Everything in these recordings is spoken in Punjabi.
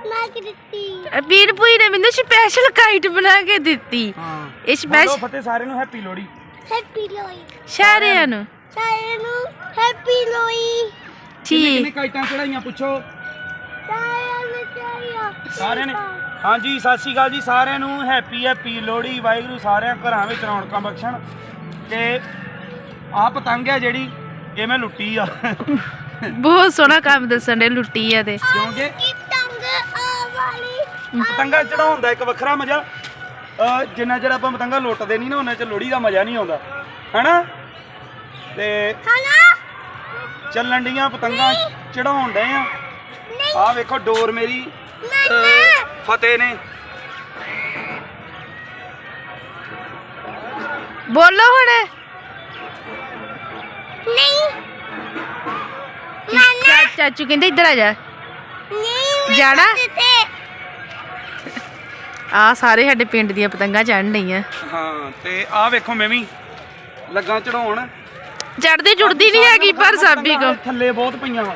ਬਣਾ ਕੇ ਦਿੱਤੀ। ਵੀਰ ਭੂਈ ਨੇ ਮੈਨੂੰ ਸਪੈਸ਼ਲ ਕਾਈਟ ਬਣਾ ਕੇ ਦਿੱਤੀ। ਹਾਂ। ਇਹ ਸਪੈਸ਼ਲ ਫਤਿਹ ਸਾਰਿਆਂ ਨੂੰ ਹੈਪੀ ਲੋਹੜੀ। ਹੈਪੀ ਲੋਈ ਸਾਰਿਆਂ ਨੂੰ। ਸਾਰਿਆਂ ਨੂੰ ਹੈਪੀ ਲੋਈ ਕਿੰਨੇ ਠੀਕ ਕਾਈਟਾਂ ਚੜਾਈਆਂ ਪੁੱਛੋ। ਸਾਰਿਆਂ ਨੂੰ ਚਾਹੀਆ ਸਾਰਿਆਂ ਨੇ ਹਾਂਜੀ ਸਤਿ ਸ਼੍ਰੀ ਅਕਾਲ ਜੀ ਸਾਰਿਆਂ ਨੂੰ ਹੈਪੀ ਹੈਪੀ ਲੋਹੜੀ। ਵਾਹਿਗੁਰੂ ਸਾਰਿਆਂ ਘਰਾਂ ਵਿੱਚ ਰੌਣਕਾਂ ਬਖਸ਼ਣ। ਤੇ ਆਹ ਪਤੰਗ ਹੈ ਜਿਹੜੀ ਇਹ ਮੈਂ ਲੁੱਟੀ ਆ। ਬਹੁਤ ਸੋਹਣਾ ਕੰਮ ਦੱਸਣ ਦੇ ਲੁੱਟੀ ਆ ਤੇ। ਕਿਉਂਕਿ ਕੀ ਟੰਗ ਆ ਵਾਲੀ ਪਤੰਗਾ ਚੜਾਉਣ ਦਾ ਇੱਕ ਵੱਖਰਾ ਮਜ਼ਾ। ਅਹ ਜਿੰਨਾ ਚਿਰ ਆਪਾਂ ਪਤੰਗਾ ਲੁੱਟਦੇ ਨਹੀਂ ਨਾ ਉਹਨਾਂ ਚ ਲੋਹੜੀ ਦਾ ਮਜ਼ਾ ਨਹੀਂ ਆਉਂਦਾ। ਹੈਨਾ? ਤੇ ਹਨਾ? ਚੱਲਣ ਡੀਆਂ ਪਤੰਗਾਂ ਚੜਾਉਣ ਡਏ ਆ। ਆਹ ਵੇਖੋ ਡੋਰ ਮੇਰੀ ਅਹ ਫਤਿਹ ਨੇ। ਬੋਲੋ ਹੁਣ। ਚਾਚੂ ਕਹਿੰਦੇ ਇੱਧਰ ਆ ਜਾ। ਨਹੀਂ ਜਾਣਾ? ਤੇ ਆ ਸਾਰੇ ਸਾਡੇ ਪਿੰਡ ਦੀਆਂ ਪਤੰਗਾਂ ਚੜ੍ਹਨ ਡਈਆਂ। ਹਾਂ ਤੇ ਆਹ ਵੇਖੋ ਮੈਂ ਵੀ ਲੱਗਾ ਚੜਾਉਣ ਚੜਦੀ ਜੁੜਦੀ ਨਹੀਂ ਹੈਗੀ ਪਰ ਸਾਬੀ ਕੋ। ਥੱਲੇ ਬਹੁਤ ਪਈਆਂ ਵਾ।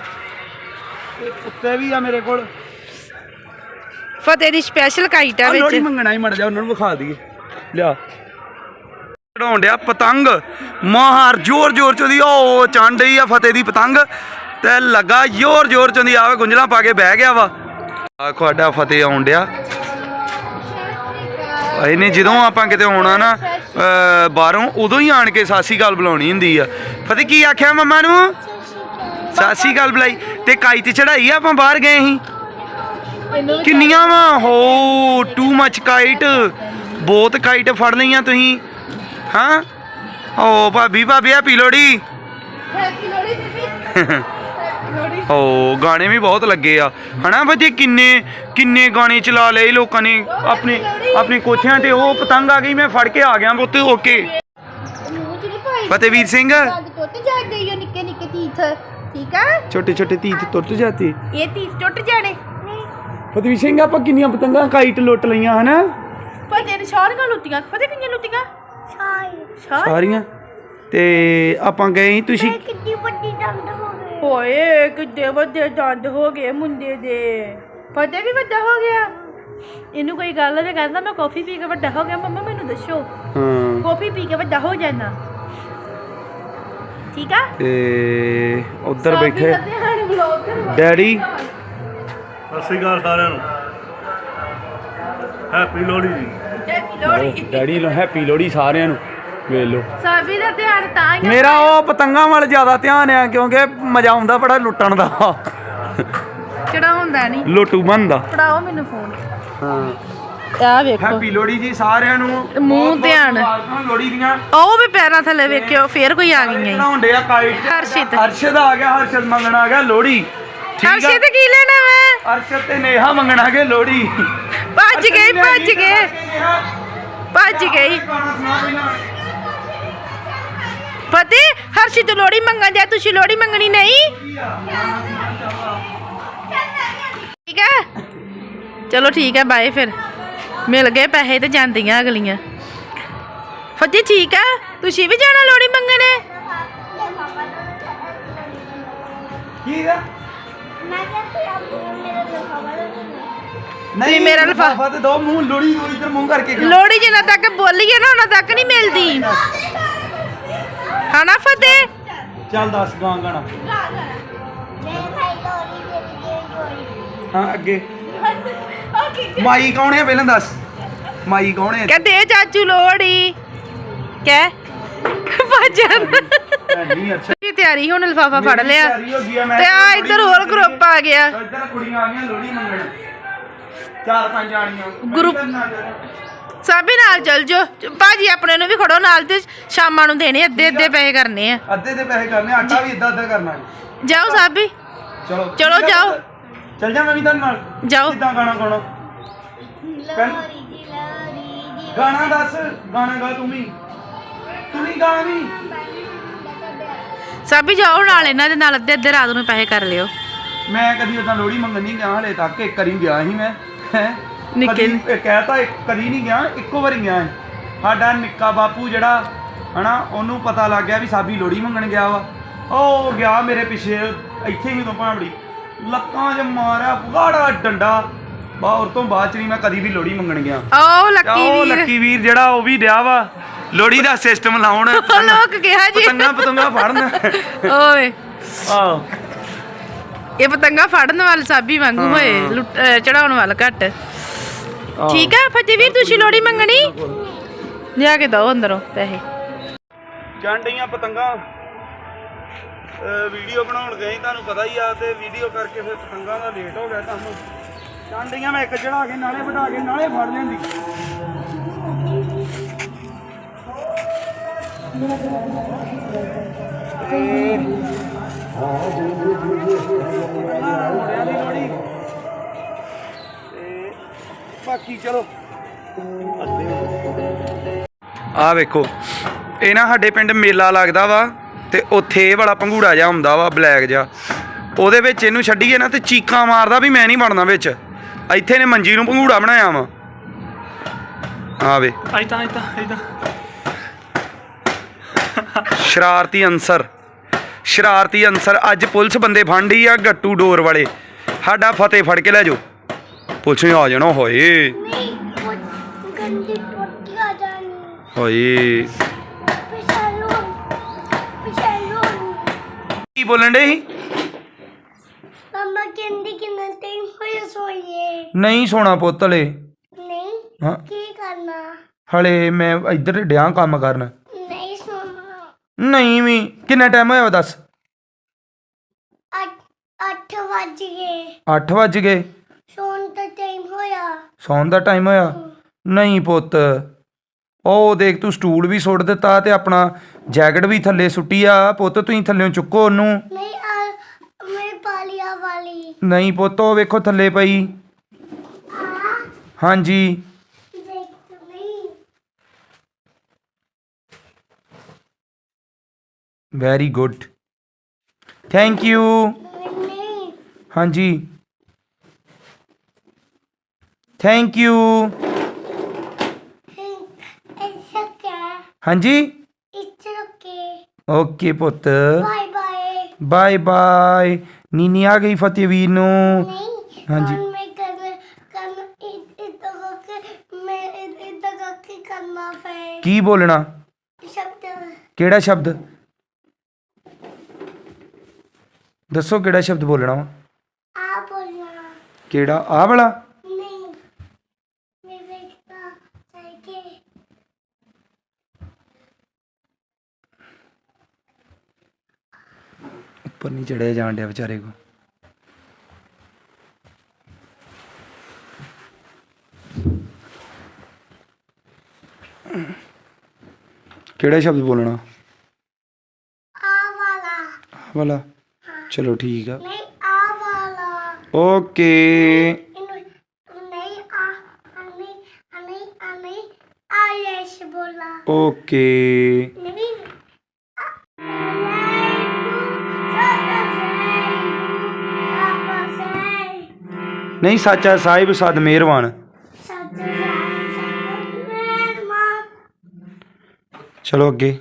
ਤੇ ਉੱਤੇ ਵੀ ਆ ਮੇਰੇ ਕੋਲ। ਫਤਿਹ ਦੀ ਸਪੈਸ਼ਲ ਕਾਈਟ ਆ ਆ ਵਿੱਚ। ਮੰਗਣਾ ਹੀ ਮੜ ਜਾ ਉਹਨਾਂ ਨੂੰ ਵਿਖਾ ਦਈਏ। ਲਿਆ। ਚੜਾਉਣ ਡਿਆ ਪਤੰਗ। ਮਾਹਰ ਜ਼ੋਰ ਜ਼ੋਰ ਚ ਉਹਦੀ ਉਹ ਚੰਡ ਡਈ ਆ ਫਤਿਹ ਦੀ ਪਤੰਗ। ਤੇ ਲੱਗਾ ਜ਼ੋਰ ਜ਼ੋਰ ਚ ਉਹਦੀ ਆਵੇ ਗੁੰਝਲਾਂ ਪਾ ਕੇ ਬਹਿ ਗਿਆ ਵਾ। ਆਖੋ ਸਾਡਾ ਫਤਿਹ ਆਉਣ ਡਿਆ। ਇਹਨੇ ਜਦੋਂ ਆਪਾਂ ਕਿਤੇ ਆਉਣਾ ਨਾ ਬਾਹਰੋਂ ਉਦੋਂ ਹੀ ਆਣ ਕੇ ਸਾਸੀ ਗੱਲ ਬੁਲਾਉਣੀ ਹੁੰਦੀ ਆ। ਫਤਿਹ ਕੀ ਆਖਿਆ ਮੰਮਾ ਨੂੰ? ਸਾਸੀ ਗੱਲ ਬੁਲਾਈ। ਤੇ ਕਾਈ ਤੇ ਚੜਾਈ ਆ ਆਪਾਂ ਬਾਹਰ ਗਏ ਸੀ? ਕਿੰਨੀਆਂ ਵਾ? ਹੋ ਟੂ ਮੱਚ ਕਾਈਟ ਬਹੁਤ ਕਾਈਟ ਫੜ ਲਈਆਂ ਤੁਸੀਂ। ਹਾਂ? ਓ ਭਾਬੀ ਭਾਬੀ ਆ ਪੀਲੋੜੀ ਓ ਗਾਣੇ ਵੀ ਬਹੁਤ ਲੱਗੇ ਆ। ਹਨਾ ਵਧੀਆ ਕਿੰਨੇ ਕਿੰਨੇ ਗਾਣੇ ਚਲਾ ਲਏ ਲੋਕਾਂ ਨੇ ਆਪਣੇ ਆਪਣੇ ਕੋਠਿਆਂ ਤੇ ਉਹ ਪਤੰਗ ਆ ਗਈ ਮੈਂ ਫੜ ਕੇ ਆ ਗਿਆ ਉੱਤੇ ਓਕੇ। ਫਤਿਹਵੀਰ ਸਿੰਘ। ਟੁੱਟ ਜਾਂਦੇ ਈ ਓ ਨਿੱਕੇ ਨਿੱਕੇ ਤੀਥ ਠੀਕ ਆ ਛੋਟੇ ਛੋਟੇ ਤੀਤ ਟੁੱਟ ਜਾਂਦੇ ਇਹ ਤੀਥ ਟੁੱਟ ਜਾਣੇ ਫਤਿਹਵੀਰ ਸਿੰਘ ਆਪਾਂ ਕਿੰਨੀਆਂ ਪਤੰਗਾਂ ਕਾਈਟ ਲੁੱਟ ਲਈਆਂ ਹਨਾ? ਫਤਿਹ ਨੇ ਸਾਰੀਆਂ। ਲੁੱਟੀਆਂ ਫਤਿਹ ਕਿੰਨੀਆਂ ਲੁੱਟੀਆਂ ਸਾਈ ਸਾਰ ਸਾਰੀਆਂ। ਤੇ ਆਪਾਂ ਗਏ ਤੁਸੀਂ? ਕਿੰਨੀ ਵੱਡੀ ਦੰਦ ਹੋ ਓਏ ਕਿੱਡੇ ਵੱਡੇ ਦੰਦ ਹੋ ਗਏ ਮੁੰਡੇ ਦੇ। ਫਤਿਹ ਵੀ ਵੱਡਾ ਹੋ ਗਿਆ? ਇਹਨੂੰ ਕੋਈ ਗੱਲ ਤੇ ਕਹਿੰਦਾ ਮੈਂ ਕਾਫੀ ਪੀ ਕੇ ਵੱਡਾ ਹੋ ਗਿਆ। ਮੰਮਾ ਮੈਨੂੰ ਦੱਸੋ। ਹਾਂ। ਕਾਫੀ ਪੀ ਕੇ ਵੱਡਾ ਹੋ ਜਾਣਾ। ਠੀਕ ਆ? ਤੇ ਉਧਰ ਬੈਠੇ। ਡੈਡੀ? ਸਤਿ ਸ਼੍ਰੀ ਅਕਾਲ ਸਾਰਿਆਂ ਨੂੰ। ਹੈਪੀ ਲੋਹੜੀ ਜੀ। ਲੋੜੀ ਡੈਡੀ ਨੂੰ ਹੈਪੀ ਲੋਹੜੀ ਸਾਰਿਆਂ ਨੂੰ। ਵੇਖ ਲਓ। ਸਾਬੀ ਦਾ ਧਿਆਨ ਤਾਂ ਹੀ। ਮੇਰਾ ਉਹ ਪਤੰਗਾਂ ਵੱਲ ਜ਼ਿਆਦਾ ਧਿਆਨ ਆ ਕਿਉਂਕਿ ਮਜ਼ਾ ਆਉਂਦਾ ਬੜਾ ਲੁੱਟਣ ਦਾ। ਕਿਹੜਾ ਹੁੰਦਾ ਨਹੀਂ ਲੋਟੂ ਬਣਦਾ ਫੜਾਓ ਮੈਨੂੰ ਫੋਨ ਹਾਂ। ਆ ਵੇਖੋ। ਹੈਪੀ ਲੋਹੜੀ ਜੀ ਸਾਰਿਆਂ ਨੂੰ। ਮੂੰਹ ਬਹੁਤ-ਬਹੁਤ ਧਿਆਨ। ਮੁਬਾਰਕਾਂ ਲੋਹੜੀ ਦੀਆਂ। ਉਹ ਵੀ ਪੈਰਾਂ ਥੱਲੇ ਵੇਖਿਓ ਫੇਰ ਕੋਈ ਆ ਗਈਆਂ ਈ। ਬਣਾਉਂਦੇ ਆ ਕਾਈਟ ਹਰਸ਼ਿਤ। ਹਰਸ਼ਦ ਆ ਗਿਆ ਹਰਸ਼ਦ ਮੰਗਣ ਆ ਗਿਆ ਲੋਹੜੀ। ਠੀਕ ਆ? ਹਰਸ਼ਿਤ ਕੀ ਲੈਣਾ ਵਾ? ਹਰਸ਼ਦ ਤੇ ਨੇਹਾ ਮੰਗਣ ਆ ਗਏ ਲੋਹੜੀ। ਭੱਜ ਗਈ ਭੱਜ ਗਏ। ਭੱਜ ਗਈ ਗਾਣਾ ਸੁਣਾ ਪਹਿਲਾਂ ਫਤਿਹ ਹਰਸ਼ਿਤ ਲੋੜੀ ਮੰਗਣ ਜਾ ਤੁਸੀਂ ਲੋੜੀ ਮੰਗਣੀ ਨਹੀਂ? ਠੀਕ ਹੈ? ਚਲੋ ਠੀਕ ਹੈ ਬਾਏ ਫਿਰ। ਮਿਲ ਗਏ ਪੈਸੇ ਤੇ ਜਾਂਦੀਆਂ ਅਗਲੀਆਂ। ਫਤਿਹ ਠੀਕ ਆ ਤੁਸੀਂ ਵੀ ਜਾਣਾ ਲੋੜੀ ਮੰਗਣੇ? ਕੀ ਆ ਮੈਂ ਕਿਹਾ ਤੇ ਆਪ ਮੇਰਾ ਲਿਖਾਵਾ ਨਹੀਂ ਮੇਰਾ ਲਿਫਾ- ਲਿਫਾਫਾ ਤੇ ਦੋ ਮੂੰਹ ਲੋਹੜੀ ਨੂੰ ਇੱਧਰ ਮੂੰਹ ਕਰਕੇ? ਲੋੜੀ ਜਿੰਨਾ ਤੱਕ ਬੋਲੀਏ ਨਾ ਉਹਨਾਂ ਤੱਕ ਨਹੀਂ ਮਿਲਦੀ। ਹਨਾ ਫਤਿਹ? ਚੱਲ ਦੱਸ ਗਾਂ ਗਾਣਾ। ਗੋਰੀ ਹਾਂ ਅੱਗੇ। ਮਾਈ ਕੌਣ ਹੈ ਪਹਿਲਾਂ ਦੱਸ। ਮਾਈ ਕੌਣ ਹੈ? ਕਹਦੇ ਚਾਚੂ ਲੋੜੀ ਕਹਿ। ਭਜਨ ਨਹੀਂ ਅੱਛਾ। ਤਿਆਰੀ ਹੁਣ ਲਫਾਫਾ ਫੜ ਮੇਰੀ ਲਿਆ। ਤਿਆਰੀ ਹੋ ਗਈ ਆ, ਮੈਂ ਤੇ ਆ ਇੱਧਰ ਹੋਰ ਗਰੁੱਪ ਆ ਗਿਆ। ਇੱਧਰ ਕੁੜੀਆਂ ਆ ਗਈਆਂ ਲੋਹੜੀ ਮੰਗਣ। ਚਾਰ ਪੰਜ ਆਣੀਆਂ। ਗਰੁੱਪ- ਸਾਬੀ ਨਾਲ ਚੱਲ ਜੋ। ਭਾਜੀ ਆਪਣੇ ਨੂੰ ਵੀ ਖੜੋ ਨਾਲ ਤੇ ਸ਼ਾਮਾਂ ਨੂੰ ਦੇਣੇ ਅੱਧੇ ਅੱਧੇ ਪੈਸੇ ਕਰਨੇ ਆ। ਅੱਧੇ ਦੇ ਪੈਸੇ ਕਰਨੇ ਆਟਾ ਵੀ ਇਦਾਂ ਇਦਾਂ ਕਰਨਾ ਹੈ। ਜਾਓ ਸਾਬੀ। ਚਲੋ ਚਲੋ, ਜਾਓ। ਚੱਲ ਜਾ ਮੈਂ ਵੀ ਤੁਹਾਡੇ ਨਾਲ। ਜਾਓ। ਕਿੱਦਾਂ ਗਾਣਾ ਗਾਉਣਾ? ਲੋਰੀ ਜੀ ਲੋਰੀ ਜੀ। ਗਾਣਾ ਦੱਸ ਗਾਣਾ ਗਾ ਤੂੰ ਵੀ। ਤੂੰ ਵੀ ਗਾ ਵੀ। ਸਾਬੀ ਜਾਓ ਨਾਲ ਇਹਨਾਂ ਦੇ ਨਾਲ ਅੱਧੇ ਅੱਧੇ ਰਾਤ ਨੂੰ ਪੈਸੇ ਕਰ ਲਿਓ। ਮੈਂ ਕਦੀ ਉਦਾਂ ਲੋਹੜੀ ਮੰਗਣ ਨਹੀਂ ਗਿਆ ਹਲੇ ਤੱਕ ਇੱਕ ਵਾਰੀ ਗਿਆ ਸੀ ਮੈਂ। ਹੈਂ। ਨਿੱਕੇ ਕਦੀ ਇਹ ਕਹਿਤਾ ਇੱਕ ਕਦੀ ਨਹੀਂ ਗਿਆ ਇੱਕੋ ਵਾਰੀ ਗਿਆ। ਸਾਡਾ ਨਿੱਕਾ ਬਾਪੂ ਜਿਹੜਾ ਹਨਾ ਉਹਨੂੰ ਪਤਾ ਲੱਗ ਗਿਆ ਵੀ ਸਾਬੀ ਲੋਹੜੀ ਮੰਗਣ ਗਿਆ ਵਾ। ਉਹ ਗਿਆ ਮੇਰੇ ਪਿੱਛੇ ਇੱਥੇ ਹੀ ਤੋਂ ਭਾਂਬੜੀ। ਲੱਕਾਂ 'ਚ ਮਾਰਿਆ ਪੁਗਾੜਾ ਡੰਡਾ। ਬਾ ਔਰ ਤੋਂ ਬਾਅਦ ਚ ਨਹੀਂ ਮੈਂ ਕਦੀ ਵੀ ਲੋੜੀ ਮੰਗਣ ਗਿਆ। ਓ ਤੇ ਲੱਕੀ ਉਹ ਵੀਰ। ਲੱਕੀ ਵੀਰ ਜਿਹੜਾ ਉਹ ਵੀ ਡਿਆ ਵਾ। ਲੋੜੀ ਦਾ ਸਿਸਟਮ ਲਾਉਣ। ਉਹ ਲੋਕ ਕਿਹਾ ਜੀ। ਪਤੰਗਾ ਪਤੰਗਾ ਫੜਨ। ਓਏ। ਆਹ। ਇਹ ਪਤੰਗਾ ਫੜਨ ਵਾਲ ਸਾਬੀ ਵਾਂਗੂ ਹੋਏ ਚੜਾਉਣ ਵਾਲ ਘੱਟ। ਠੀਕ ਆ ਫਤਿਹ ਵੀਰ ਤੁਸੀਂ ਲੋੜੀ ਮੰਗਣੀ? ਲਿਆ ਕੇ ਦੋ ਅੰਦਰੋਂ ਪੈਸੇ। ਜਾਂਡੀਆਂ ਪਤੰਗਾ। ਵੀਡੀਓ ਬਣਾਉਣ ਗਏ ਤੁਹਾਨੂੰ ਪਤਾ ਹੀ ਆ ਤੇ ਵੀਡੀਓ ਕਰਕੇ ਫਿਰ ਪਤੰਗਾਂ ਦਾ ਲੇਟ ਹੋ ਗਿਆ ਕੰਮ। ਜਾਂਡੀਆਂ ਮੈਂ ਇੱਕ ਚੜਾ ਕੇ ਨਾਲੇ ਵਢਾ ਕੇ ਨਾਲੇ ਫੜ ਲੈਂਦੀ। ਮੁੰਡਿਆਂ ਚਲੋ। ਆ ਵੇਖੋ ਇਹ ਨਾ ਸਾਡੇ ਪਿੰਡ ਮੇਲਾ ਲੱਗਦਾ ਵਾ ਤੇ ਉੱਥੇ ਇਹ ਵਾਲਾ ਪੰਘੂੜਾ ਜਿਹਾ ਹੁੰਦਾ ਵਾ ਬਲੈਕ ਜਿਹਾ। ਉਹਦੇ ਵਿੱਚ ਇਹਨੂੰ ਛੱਡੀਏ ਨਾ ਤੇ ਚੀਕਾਂ ਮਾਰਦਾ ਵੀ ਮੈਂ ਨਹੀਂ ਵੜਨਾ ਵਿੱਚ। ਇੱਥੇ ਨੇ ਮੰਜੀ ਨੂੰ ਪੰਘੂੜਾ ਬਣਾਇਆ ਵਾ। ਆ ਵੇ। ਇਦਾਂ ਇਦਾਂ ਇਦਾਂ ਸ਼ਰਾਰਤੀ ਅਨਸਰ। ਸ਼ਰਾਰਤੀ ਅਨਸਰ ਅੱਜ ਪੁਲਿਸ ਬੰਦੇ ਫੰਡੀ ਆ ਗੱਟੂ ਡੋਰ ਵਾਲੇ। ਸਾਡਾ ਫਤਿਹ ਫੜ ਕੇ ਲੈ ਜਾਓ। ਨੇ ਆ ਜਾਣਾ ਹੋਏ। ਨਹੀਂ ਉਹ ਗੰਦੀ ਆ ਜਾਣੀ। ਹੋਏ। ਪਿਛਾਲੋ ਪਿਛਾਲੋ ਕੀ ਬੋਲਣ ਡੇ ਮਮਾ ਕਹਿੰਦੀ ਕਿ ਨਾ ਟਾਈਮ ਹੋਇਆ ਸੋਈਏ ਨਹੀਂ ਸੋਣਾ ਪੁੱਤਲੇ ਨਹੀਂ ਹਾਂ। ਕੀ ਕਰਨਾ? ਹਲੇ ਮੈਂ ਇੱਧਰ ਡਿਆਂ ਕੰਮ ਕਰਨ। ਨਹੀਂ ਸੋਣਾ। ਨਹੀਂ ਵੀ ਕਿੰਨਾ ਟਾਈਮ ਹੋਇਆ ਵਾ ਦੱਸ? ਅੱਠ ਅੱਠ ਵੱਜ ਗਏ। 8 ਵੱਜ ਗਏ। ਸੌਣ ਦਾ ਟਾਈਮ ਹੋਇਆ। ਸੌਣ ਦਾ ਟਾਈਮ ਹੋਇਆ? ਨਹੀਂ ਪੁੱਤ। ਉਹ ਦੇਖ ਤੂੰ ਸਟੂਲ ਵੀ ਸੁੱਟ ਦਿੱਤਾ ਤੇ ਆਪਣਾ ਜੈਕਟ ਵੀ ਥੱਲੇ ਸੁੱਟੀ ਆ। ਪੁੱਤ ਤੁਸੀਂ ਥੱਲੇੋਂ ਚੁੱਕੋ ਉਹਨੂੰ। ਨਹੀਂ ਆ ਮੇਰੀ ਪਾਲੀਆ ਵਾਲੀ। ਨਹੀਂ ਪੁੱਤ ਉਹ ਵੇਖੋ ਥੱਲੇ ਪਈ। ਹਾਂਜੀ। ਵੈਰੀ ਗੁੱਡ ਥੈਂਕ ਯੂ ਹਾਂਜੀ। ਥੈਂਕ ਯੂ ਓਕੇ ਹਾਂਜੀ? ਇਟਸ ਓਕੇ ਓਕੇ ਪੁੱਤ. Bye bye bye bye Nini ਆ ਗਈ ਫਤਿਹਵੀਰ ਨੂੰ। ਨਹੀਂ ਹਾਂਜੀ। ਮੈਂ ਕਰ ਕਰ ਇਦਾਂ ਕਰਕੇ ਮੈਂ ਇਦਾਂ ਕਰਕੇ ਕਰਨਾ ਫੇ ਕੀ ਬੋਲਣਾ? ਸ਼ਬਦ। ਕਿਹੜਾ ਸ਼ਬਦ? ਦੱਸੋ ਕਿਹੜਾ ਸ਼ਬਦ ਬੋਲਣਾ ਵਾ? ਆ ਬੋਲਣਾ। ਕਿਹੜਾ? ਆ ਵਾਲਾ? ਉੱਪਰ ਨਹੀਂ ਚੜਿਆ ਜਾਣ ਡਿਆ ਵਿਚਾਰੇ ਕੋ ਕਿਹੜਾ ਸ਼ਬਦ ਬੋਲਣਾ? ਆ ਵਾਲਾ ਵਾਲਾ ਚਲੋ ਠੀਕ ਆ। ਨਹੀਂ ਆ ਵਾਲਾ ਓਕੇ ਨਹੀਂ ਨਹੀਂ ਨਹੀਂ ਸੱਚਾ ਸਾਹਿਬ ਸਦ ਮਿਹਰਬਾਨ। ਚਲੋ ਅੱਗੇ।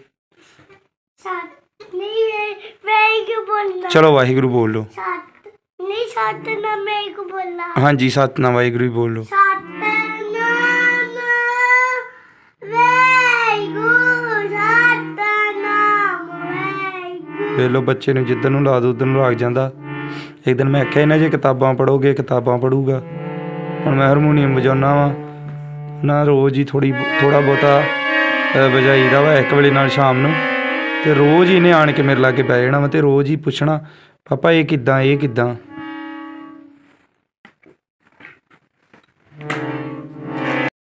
ਚਲੋ ਵਾਹਿਗੁਰੂ ਬੋਲ ਲਓ ਨਹੀਂ ਸਤਨਾਮ ਮੈਂ ਕੋ ਬੋਲਣਾ ਹਾਂਜੀ ਸਤਨਾਮ ਵਾਹਿਗੁਰੂ ਹੀ ਬੋਲ ਲਓ ਸਤਨਾਮ ਵੈਗੁਰੂ ਸਤਨਾਮ ਵੈਗੁਰੂ ਵੇਖ ਲਓ ਬੱਚੇ ਨੂੰ ਜਿੱਦਨ ਨੂੰ ਲਾ ਦੋ ਉਧਰ ਨੂੰ ਲੱਗ ਜਾਂਦਾ। ਇੱਕ ਦਿਨ ਮੈਂ ਆਖਿਆ ਇਹਨਾਂ ਜੇ ਕਿਤਾਬਾਂ ਪੜੋਗੇ ਕਿਤਾਬਾਂ ਪੜੂਗਾ ਹੁਣ ਮੈਂ ਹਾਰਮੋਨੀਅਮ ਵਜਾਉਣਾ ਵਾ। ਨਾ ਰੋਜ਼ ਹੀ ਥੋੜੀ ਥੋੜਾ ਬਹੁਤਾ ਅ, ਵਜਾਈਦਾ ਵਾ ਇੱਕ ਵੇਲੇ ਨਾਲ ਸ਼ਾਮ ਨੂੰ। ਤੇ ਰੋਜ਼ ਹੀ ਇਹਨੇ ਆਣ ਕੇ ਮੇਰੇ ਲਾਗੇ ਬਹਿ ਜਾਣਾ ਵਾ ਤੇ ਰੋਜ਼ ਹੀ ਪੁੱਛਣਾ ਪਾਪਾ ਇਹ ਕਿੱਦਾਂ ਇਹ ਕਿੱਦਾਂ?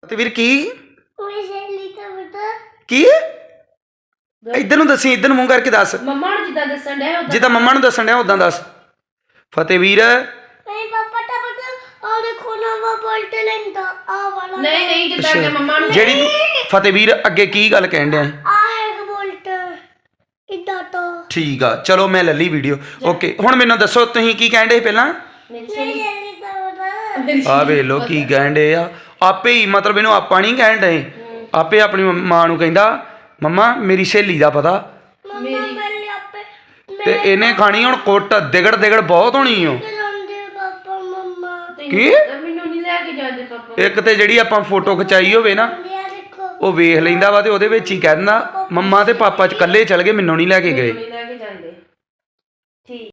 ਤੇ ਵੀਰ ਕੀ? ਮੈਂ ਸਹੇਲੀ ਤਾਂ ਬਤਾ ਕੀ? ਇੱਧਰ ਨੂੰ ਦੱਸੀ ਇੱਧਰ ਨੂੰ ਮੂੰਹ ਕਰਕੇ ਦੱਸ। ਮੰਮਾ ਨੂੰ ਜਿੱਦਾਂ ਦੱਸਣ ਡਿਆ ਜਿੱਦਾਂ ਮੰਮਾ ਨੂੰ ਦੱਸਣ ਡਿਆ ਉਦਾਂ ਦੱਸ। ਫਤਿਹ ਵੀਰ ਮੇਰੇ ਪਾਪਾ ਤਾਂ ਬਤਾ ਆ ਦੇਖੋ ਨਾ ਵਾ ਬੋਲਟ ਲੈਂਦਾ ਆ ਵਾਲਾ ਨਹੀਂ ਨਹੀਂ ਜਿੱਦਾਂ ਮੈਂ ਮੰਮਾ ਨੂੰ ਜਿਹੜੀ ਤੂੰ ਫਤਿਹ ਵੀਰ ਅੱਗੇ ਕੀ ਗੱਲ ਕਹਿਣ ਡਿਆ ਸੀ? ਆ ਇੱਕ ਬੋਲਟ ਇਦਾਂ ਤਾਂ? ਠੀਕ ਆ ਚਲੋ ਮੈਂ ਲੈ ਲਈ ਵੀਡੀਓ। ਓਕੇ ਹੁਣ ਮੈਨੂੰ ਦੱਸੋ ਤੁਸੀਂ ਕੀ ਕਹਿਣ ਡੇ ਪਹਿਲਾਂ? ਆ ਵੇ ਲੋ ਕੀ ਕਹਿਣ ਡੇ ਆ। ਆਪੇ ਹੀ ਮਤਲਬ ਇਹਨੂੰ ਆਪਾਂ ਨਹੀਂ ਕਹਿਣ ਡੇ ਆਪੇ ਆਪਣੀ ਮੰਮ- ਮਾਂ ਨੂੰ ਕਹਿੰਦਾ ਮੰਮਾ ਮੇਰੀ ਸਹੇਲੀ ਦਾ ਪਤਾ। ਤੇ ਇਹਨੇ ਖਾਣੀ ਹੁਣ ਕੁੱਟ ਦਿਗੜ ਦਿਗੜ ਬਹੁਤ ਹੋਣੀ ਓ। ਕੀ? ਮੈਨੂੰ ਨਹੀਂ ਲੈ ਕੇ ਜਾਂਦੇ ਪਾਪਾ। ਇੱਕ ਤੇ ਜਿਹੜੀ ਆਪਾਂ ਫੋਟੋ ਖਿਚਾਈ ਹੋਵੇ ਨਾ ਲਿਆ ਦੇਖੋ। ਉਹ ਵੇਖ ਲੈਂਦਾ ਵਾ ਤੇ ਉਹਦੇ ਵਿੱਚ ਹੀ ਕਹਿ ਦਿੰਦਾ ਮੰਮਾ ਤੇ ਪਾਪਾ ਚ ਇਕੱਲੇ ਚਲ ਗਏ ਮੈਨੂੰ ਨਹੀਂ ਲੈ ਕੇ ਗਏ। ਨਹੀਂ ਲੈ ਕੇ ਜਾਂਦੇ। ਠੀਕ।